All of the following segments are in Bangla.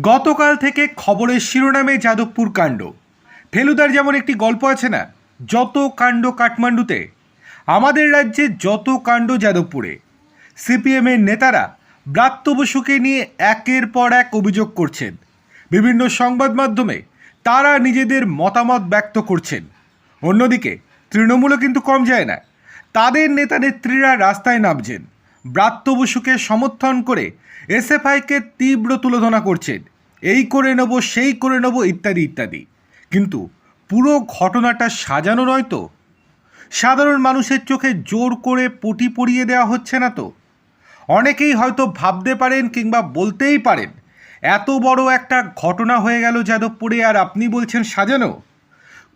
গতকাল থেকে খবরের শিরোনামে যাদবপুর কাণ্ড। ফেলুদার যেমন একটি গল্প আছে না, যত কাণ্ড কাঠমান্ডুতে, আমাদের রাজ্যে যত কাণ্ড যাদবপুরে। সিপিএমের নেতারা ব্রাত্য বসুকে নিয়ে একের পর এক অভিযোগ করছেন। বিভিন্ন সংবাদ মাধ্যমে তারা নিজেদের মতামত ব্যক্ত করছেন। অন্যদিকে তৃণমূলও কিন্তু কম যায় না। তাদের নেতা নেত্রীরা রাস্তায় নামছেন। ব্রাত্য বসুকে সমর্থন করে এসএফআইকে তীব্র তুলোধনা করছেন এই করে নেব, সেই করে নেব, ইত্যাদি ইত্যাদি। কিন্তু পুরো ঘটনাটা সাজানো নয় তো? সাধারণ মানুষের চোখে জোর করে পটি পরিয়ে দেওয়া হচ্ছে না তো? অনেকেই হয়তো ভাবতে পারেন কিংবা বলতেই পারেন, এত বড় একটা ঘটনা হয়ে গেল যাদবপুরে, আর আপনি বলছেন সাজানো?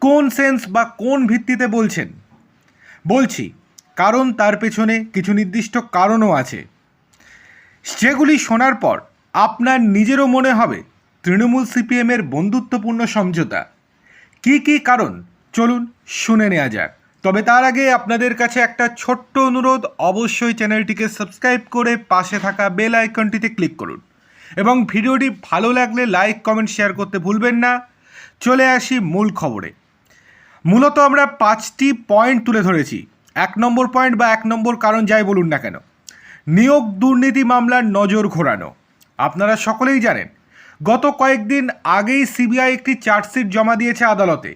কোন সেন্স বা কোন ভিত্তিতে বলছেন? বলছি কারণ তার পেছনে কিছু নির্দিষ্ট কারণও আছে। সেগুলি শোনার পর আপনার নিজেরও মনে হবে তৃণমূল সিপিএমের বন্ধুত্বপূর্ণ সমঝোতা। কি কি কারণ? চলুন শুনে নেওয়া যাক। তবে তার আগে আপনাদের কাছে একটা ছোট্ট অনুরোধ, অবশ্যই চ্যানেলটিকে সাবস্ক্রাইব করে পাশে থাকা বেল আইকনটিতে ক্লিক করুন। এবং ভিডিওটি ভালো লাগলে লাইক, কমেন্ট, শেয়ার করতে ভুলবেন না। চলে আসি মূল খবরে। মূলত আমরা পাঁচটি পয়েন্ট তুলে ধরেছি। এক নম্বর পয়েন্ট বা এক নম্বর কারণ যাই বলুন না কেন? নিয়োগ দুর্নীতি মামলার নজর ঘোরানো। আপনারা সকলেই জানেন, গত কয়েকদিন আগেই সিবিআই একটি চার্জশিট জমা দিয়েছে আদালতে।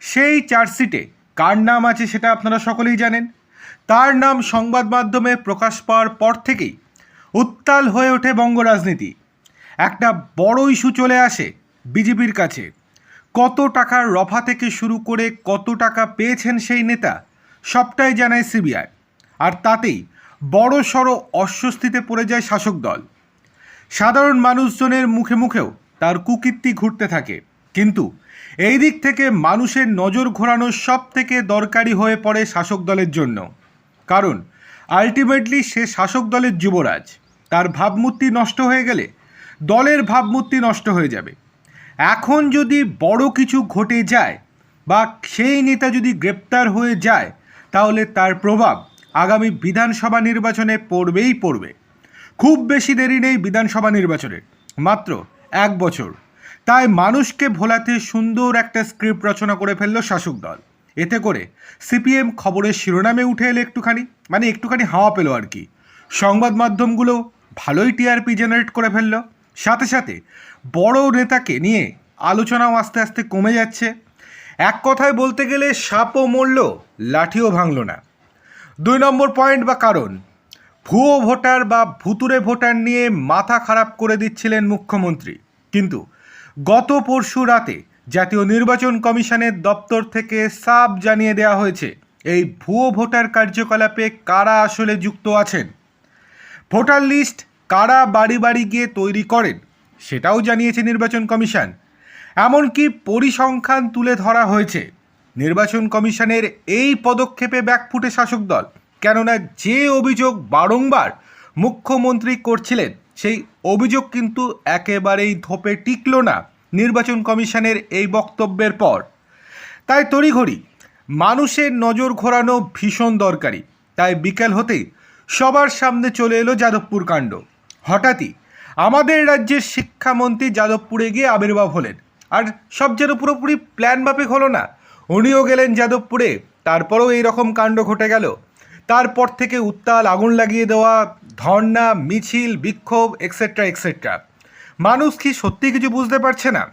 সেই চার্জশিটে কার নাম আছে সেটা আপনারা সকলেই জানেন। তার নাম সংবাদ মাধ্যমে প্রকাশ পাওয়ার পর থেকেই উত্তাল হয়ে ওঠে বঙ্গ রাজনীতি। একটা বড় ইস্যু চলে আসে বিজেপির কাছে। কত টাকার রফা থেকে শুরু করে কত টাকা পেয়েছেন সেই নেতা সবটাই জানায় সিবিআই। আর তাতেই বড় সড়ো অস্বস্তিতে পড়ে যায় শাসক দল। সাধারণ মানুষজনের মুখে মুখেও তার কুকীর্তি ঘুরতে থাকে। কিন্তু এই দিক থেকে মানুষের নজর ঘোরানো সব থেকে দরকারি হয়ে পড়ে শাসক দলের জন্য। কারণ আলটিমেটলি সে শাসক দলের যুবরাজ। তার ভাবমূর্তি নষ্ট হয়ে গেলে দলের ভাবমূর্তি নষ্ট হয়ে যাবে। এখন যদি বড় কিছু ঘটে যায় বা সেই নেতা যদি গ্রেপ্তার হয়ে যায় তাহলে তার প্রভাব আগামী বিধানসভা নির্বাচনে পড়বেই পড়বে। খুব বেশি দেরি নেই বিধানসভা নির্বাচনের মাত্র এক বছর। তাই মানুষকে ভোলাতে সুন্দর একটা স্ক্রিপ্ট রচনা করে ফেলল শাসক দল। এতে করে সিপিএম খবরের শিরোনামে উঠে এলে একটুখানি মানে একটুখানি হাওয়া পেল আর কি। সংবাদ মাধ্যমগুলো ভালোই টিআরপি জেনারেট করে ফেলল। সাথে সাথে বড় নেতাকে নিয়ে আলোচনাও আস্তে আস্তে কমে যাচ্ছে। এক কথায় বলতে গেলে সাপও মরল, লাঠিও ভাঙল না। দুই নম্বর পয়েন্ট বা কারণ, ভুয়ো ভোটার বা ভুতুরে ভোটার নিয়ে মাথা খারাপ করে দিচ্ছিলেন মুখ্যমন্ত্রী। কিন্তু গত পরশু রাতে জাতীয় নির্বাচন কমিশনের দপ্তর থেকে সাব জানিয়ে দেওয়া হয়েছে, এই ভুয়ো ভোটার কার্যকলাপে কারা আসলে যুক্ত আছেন? ভোটার লিস্ট কারা বাড়ি বাড়ি গিয়ে তৈরি করেন, সেটাও জানিয়েছে নির্বাচন কমিশন। এমনকি পরিসংখ্যান তুলে ধরা হয়েছে। নির্বাচন কমিশনের এই পদক্ষেপে ব্যাকফুটে শাসক দল, কেননা যে অভিযোগ বারংবার মুখ্যমন্ত্রী করছিলেন, সেই অভিযোগ কিন্তু একেবারেই ধোপে টিকল না নির্বাচন কমিশনের এই বক্তব্যের পর। তাই তড়িঘড়ি মানুষের নজর ঘোরানো ভীষণ দরকারি। তাই বিকেল হতেই সবার সামনে চলে এলো যাদবপুর কাণ্ড। হঠাৎই আমাদের রাজ্যের শিক্ষামন্ত্রী যাদবপুরে গিয়ে আবির্ভাব হলেন। আর সব যেন পুরোপুরি প্ল্যান মাফিক হলো না। উনিও গেলেন যাদবপুরে, তারপরেও এই রকম কাণ্ড ঘটে গেল। তারপর থেকে উত্তাল আগুন লাগিয়ে দেওয়া ধর্না মিছিল, বিক্ষোভ এক্সেট্রা এক্সেট্রা মানুষ কি সত্যি কিছু বুঝতে পারছে না?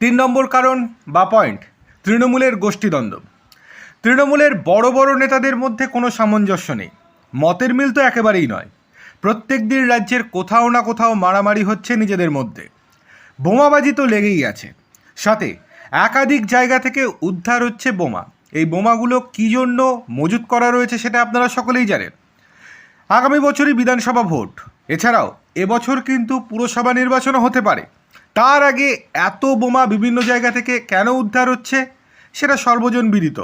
তিন নম্বর কারণ বা পয়েন্ট তৃণমূলের গোষ্ঠীদ্বন্দ্ব। তৃণমূলের বড় বড় নেতাদের মধ্যে কোনো সামঞ্জস্য নেই। মতের মিল তো একেবারেই নয়। প্রত্যেক দিন রাজ্যের কোথাও না কোথাও মারামারি হচ্ছে নিজেদের মধ্যে। বোমাবাজি তো লেগেই আছে। সাথে, একাধিক জায়গা থেকে উদ্ধার হচ্ছে বোমা। এই বোমাগুলো কী জন্য মজুত করা রয়েছে সেটা আপনারা সকলেই জানেন। আগামী বছরই বিধানসভা ভোট। এছাড়াও, এবছর কিন্তু পুরসভা নির্বাচনও হতে পারে। তার আগে এত বোমা বিভিন্ন জায়গা থেকে কেন উদ্ধার হচ্ছে, সেটা সর্বজন বিদিত।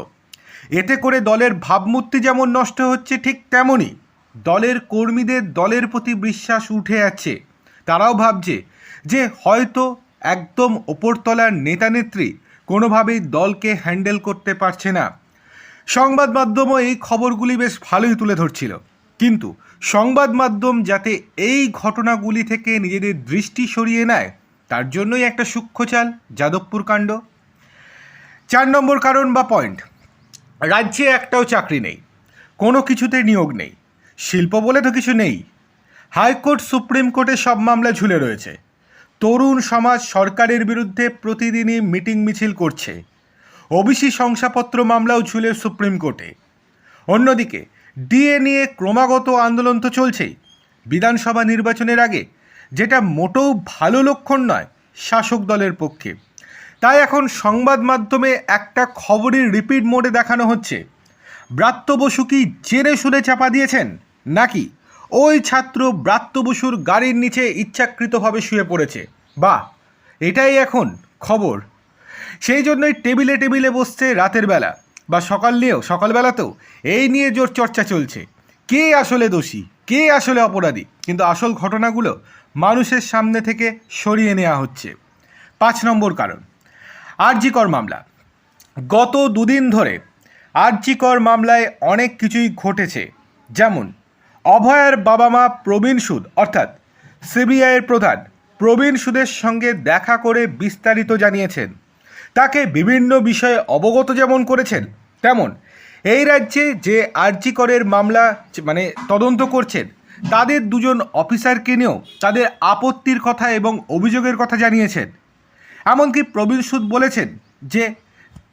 এতে করে দলের ভাবমূর্তি যেমন নষ্ট হচ্ছে ঠিক তেমনই দলের কর্মীদের দলের প্রতি বিশ্বাস উঠে যাচ্ছে তারাও ভাবছে যে হয়তো একদম ওপরতলার নেতানেত্রী কোনোভাবেই দলকে হ্যান্ডেল করতে পারছে না। সংবাদ মাধ্যমও এই খবরগুলি বেশ ভালোই তুলে ধরছিল। কিন্তু সংবাদ মাধ্যম যাতে এই ঘটনাগুলি থেকে নিজেদের দৃষ্টি সরিয়ে নেয়, তার জন্যই একটা সূক্ষ্ম চাল, যাদবপুর কাণ্ড। চার নম্বর কারণ বা পয়েন্ট, রাজ্যে একটাও চাকরি নেই, কোনো কিছুতে নিয়োগ নেই, শিল্প বলে তো কিছু নেই। হাইকোর্ট, সুপ্রিম কোর্টে সব মামলা ঝুলে রয়েছে। তরুণ সমাজ সরকারের বিরুদ্ধে প্রতিদিনই মিটিং মিছিল করছে। ওবিসি শংসাপত্র মামলাও ঝুলে সুপ্রিম কোর্টে। অন্যদিকে ডিএ নিয়ে ক্রমাগত আন্দোলন তো চলছেই। বিধানসভা নির্বাচনের আগে যেটা মোটেও ভালো লক্ষণ নয় শাসক দলের পক্ষে। তাই এখন সংবাদ মাধ্যমে একটা খবরের রিপিট মোডে দেখানো হচ্ছে। ব্রাত্য বসু কি জেনে শুনে চাপা দিয়েছেন নাকি ওই ছাত্র ব্রাত্য বসুর গাড়ির নিচে ইচ্ছাকৃতভাবে শুয়ে পড়েছে। বা এটাই এখন খবর। সেই জন্যই টেবিলে টেবিলে বসছে রাতের বেলা। বা সকাল নিয়েও সকালবেলাতেও এই নিয়ে জোর চর্চা চলছে। কে আসলে দোষী? কে আসলে অপরাধী? কিন্তু আসল ঘটনাগুলো মানুষের সামনে থেকে সরিয়ে নেওয়া হচ্ছে। পাঁচ নম্বর কারণ, আরজিকর মামলা। গত দুদিন ধরে আরজিকর মামলায় অনেক কিছুই ঘটেছে। যেমন অভয়ের বাবা মা প্রবীণ সুদ, অর্থাৎ সিবিআইয়ের প্রধান প্রবীণ সুদের সঙ্গে দেখা করে বিস্তারিত জানিয়েছেন। তাকে বিভিন্ন বিষয়ে অবগত যেমন করেছেন, তেমন এই রাজ্যে যে আরজিকরের মামলা মানে তদন্ত করছেন, তাদের দুজন অফিসারকে নিয়েও তাদের আপত্তির কথা এবং অভিযোগের কথা জানিয়েছেন। এমনকি প্রবীণ সুদ বলেছেন যে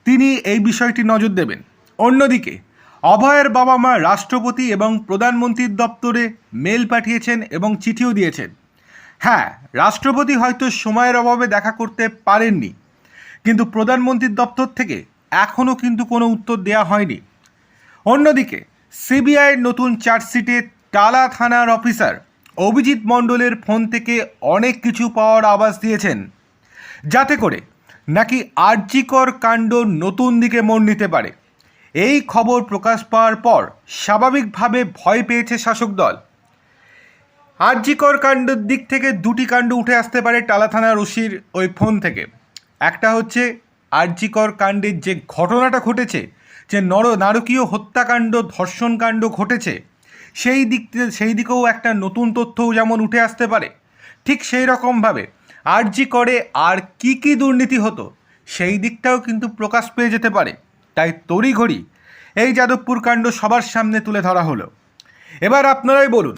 তিনি এই বিষয়টি নজর দেবেন। অন্যদিকে অভয়ের বাবা মা রাষ্ট্রপতি এবং প্রধানমন্ত্রীর দপ্তরে মেল পাঠিয়েছেন এবং চিঠিও দিয়েছেন। হ্যাঁ রাষ্ট্রপতি হয়তো সময়ের অভাবে দেখা করতে পারেননি, কিন্তু প্রধানমন্ত্রীর দপ্তর থেকে এখনও কিন্তু কোনো উত্তর দেওয়া হয়নি। অন্যদিকে সিবিআইয়ের নতুন চার্জশিটে টালা থানার অফিসার অভিজিৎ মণ্ডলের ফোন থেকে অনেক কিছু পাওয়ার আভাস দিয়েছেন, যাতে করে নাকি আর্যিকর কাণ্ড নতুন দিকে মোড় নিতে পারে। এই খবর প্রকাশ পাওয়ার পর স্বাভাবিকভাবে ভয় পেয়েছে শাসক দল। আর্যিকর কাণ্ডের দিক থেকে দুটি কাণ্ড উঠে আসতে পারে টালা থানার ওসির ওই ফোন থেকে। একটা হচ্ছে আর্যিকর কাণ্ডের যে ঘটনাটা ঘটেছে, যে নর নারকীয় হত্যাকাণ্ড ধর্ষণকাণ্ড ঘটেছে, সেই দিক সেই দিকেও একটা নতুন তথ্যও যেমন উঠে আসতে পারে। ঠিক সেই রকমভাবে আরজি করে আর কি কি দুর্নীতি হতো, সেই দিকটাও কিন্তু প্রকাশ পেয়ে যেতে পারে। তাই তড়িঘড়ি এই যাদবপুর কাণ্ড সবার সামনে তুলে ধরা হলো। এবার আপনারাই বলুন,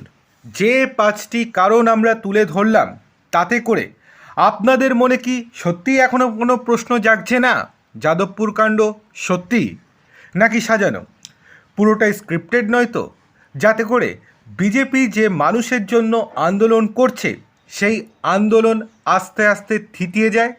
যে পাঁচটি কারণ আমরা তুলে ধরলাম, তাতে করে আপনাদের মনে কি সত্যিই এখনও কোনো প্রশ্ন জাগছে না? যাদবপুর কাণ্ড সত্যি নাকি সাজানো? পুরোটাই স্ক্রিপ্টেড নয় তো? যাতে করে বিজেপি যে মানুষের জন্য আন্দোলন করছে, সেই আন্দোলন আস্তে আস্তে থিতিয়ে যায়